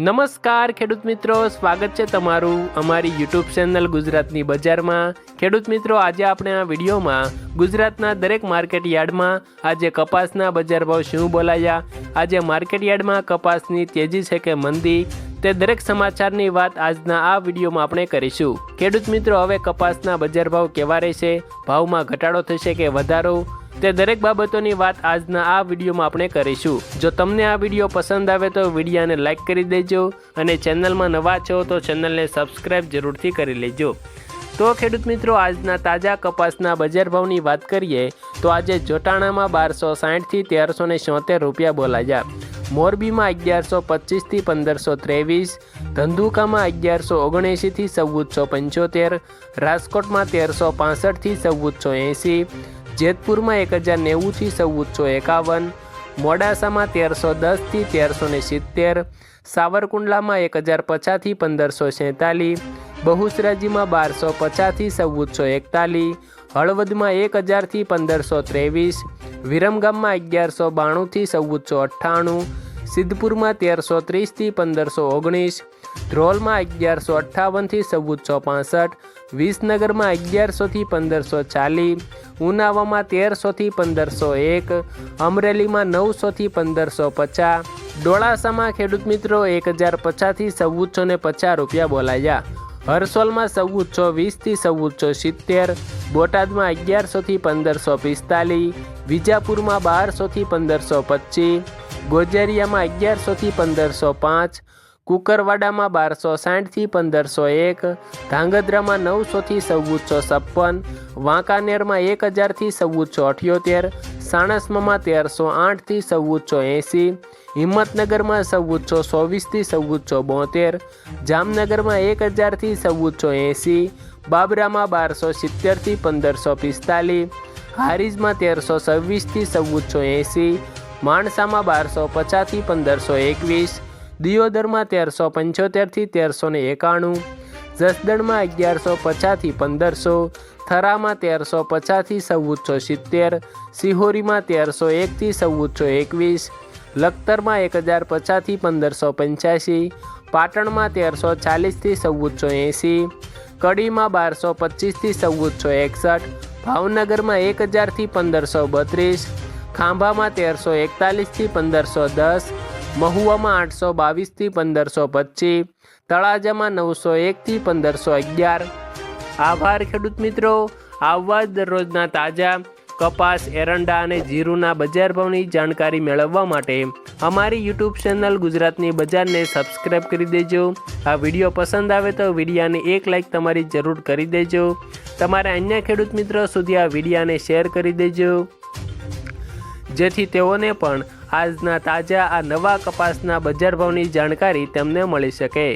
નમસ્કાર, ખેડૂત મિત્રો. સ્વાગત છે તમારું અમારી યુટ્યુબ ચેનલ ગુજરાતની બજારમાં. ખેડૂત મિત્રો, આજે આપણે આ વિડીયોમાં ગુજરાતના દરેક માર્કેટ યાર્ડમાં આજે કપાસના બજાર ભાવ શું બોલાયા? આજે માર્કેટ યાર્ડમાં કપાસની તેજી છે કે મંદી? તે દરેક સમાચારની વાત આજના આ વિડીયોમાં આપણે કરીશું. ખેડૂત મિત્રો, હવે કપાસના બજાર ભાવ કેવા રહેશે? ભાવમાં ઘટાડો થશે કે વધારો? તે દરેક બાબતોની વાત આજના આ વિડીયોમાં આપણે કરીશું. જો તમને આ વીડિયો પસંદ આવે તો વિડીયાને લાઇક કરી દેજો અને ચેનલમાં નવા છો તો ચેનલને સબસ્ક્રાઇબ જરૂરથી કરી લેજો. તો ખેડૂત મિત્રો, આજના તાજા કપાસના બજાર ભાવની વાત કરીએ તો આજે જોટાણામાં બારસો સાઠથી તેરસો ને છોતેર રૂપિયા બોલાયા. મોરબીમાં અગિયારસો પચીસથી પંદરસો ત્રેવીસ, ધંધુકામાં અગિયારસો ઓગણએંશીથી ચૌદસો પંચોતેર, રાજકોટમાં તેરસો પાસઠથી ચૌદસો એંશી જેતપુરમાં એક હજાર નેવુંથી ચૌદસો એકાવન, મોડાસામાં તેરસો દસથી તેરસો ને સિત્તેર, સાવરકુંડલામાં એક હજાર પચાસથી પંદરસો સેતાલીસ બહુશ્રાજીમાં બારસો પચાસથી ચૌદસો એકતાલીસ, હળવદમાં એક હજારથી પંદરસો ત્રેવીસ, વિરમગામમાં અગિયારસો બાણુંથી ચૌદસો અઠ્ઠાણું, સિદ્ધપુરમાં તેરસો ત્રીસથી પંદરસો ઓગણીસ, ધ્રોલમાં અગિયારસો અઠ્ઠાવનથી ચૌદસો પાસઠ વિસનગરમાં અગિયારસોથી પંદરસો ચાલીસ ઉનાવામાં તેરસોથી પંદરસો એક, અમરેલીમાં નવસોથી પંદરસો પચાસ, ડોળાસામાં ખેડૂત મિત્રો એક હજાર પચાસથી ચૌદસો ને પચાસ રૂપિયા બોલાયા. હરસોલમાં ચૌદસો વીસથી ચૌદસો સિત્તેર, બોટાદમાં અગિયારસોથી પંદરસો પિસ્તાલીસ, વિજાપુરમાં બારસોથી પંદરસો પચીસ, ગોજરિયામાં અગિયારસોથી પંદરસો પાંચ કુકરવાડામાં બારસો સાઠથી પંદરસો એક, ધાંગધ્રામાં નવસોથી ચૌદસો છપ્પન, વાંકાનેરમાં એક હજારથી ચૌદસો અઠ્યોતેર, સાણસમાં તેરસો આઠથી ચૌદસો એંસી, હિંમતનગરમાં ચૌદસો ચોવીસથી ચૌદસો બોતેર, જામનગરમાં એક હજારથી ચૌદસો એંસી, બાબરામાં બારસો સિત્તેરથી પંદરસો પિસ્તાલીસ, હારીજમાં તેરસો છવ્વીસથી ચૌદસો એંસી, માણસામાં બારસો પચાસથી પંદરસો એકવીસ દિયોદરમાં તેરસો પંચોતેરથી તેરસો ને એકાણું, જસદણમાં અગિયારસો પચાસથી પંદરસો, થરામાં તેરસો પચાસથી ચૌદસો સિત્તેર, સિહોરીમાં તેરસો એકથી ચૌદસો એકવીસ, લખતરમાં એક હજાર પચાસથી પંદરસો પંચ્યાસી, પાટણમાં તેરસો ચાલીસથી ચૌદસો એંસી, કડીમાં બારસો પચીસથી ચૌદસો એકસઠ, ભાવનગરમાં એક હજારથી પંદરસો બત્રીસ, ખાંભામાં તેરસો એકતાલીસથી પંદરસો દસ મહુવામાં આઠસો બાવીસથી પંદરસો પચીસ, તળાજામાં નવસો એકથી પંદરસો અગિયાર. આભાર ખેડૂત મિત્રો, આવવા દરરોજના તાજા કપાસ, એરંડા અને જીરુના બજાર ભાવની જાણકારી મેળવવા માટે અમારી યુટ્યુબ ચેનલ ગુજરાતની બજારને સબસ્ક્રાઈબ કરી દેજો. આ વીડિયો પસંદ આવે તો વિડીયાને એક લાઈક તમારી જરૂર કરી દેજો. તમારા અન્ય ખેડૂત મિત્રો સુધી આ વિડીયાને શેર કરી દેજો. જેથી તેઓને પણ આજના તાજા આ નવા કપાસના બજાર ભાવની જાણકારી તેમને મળી શકે.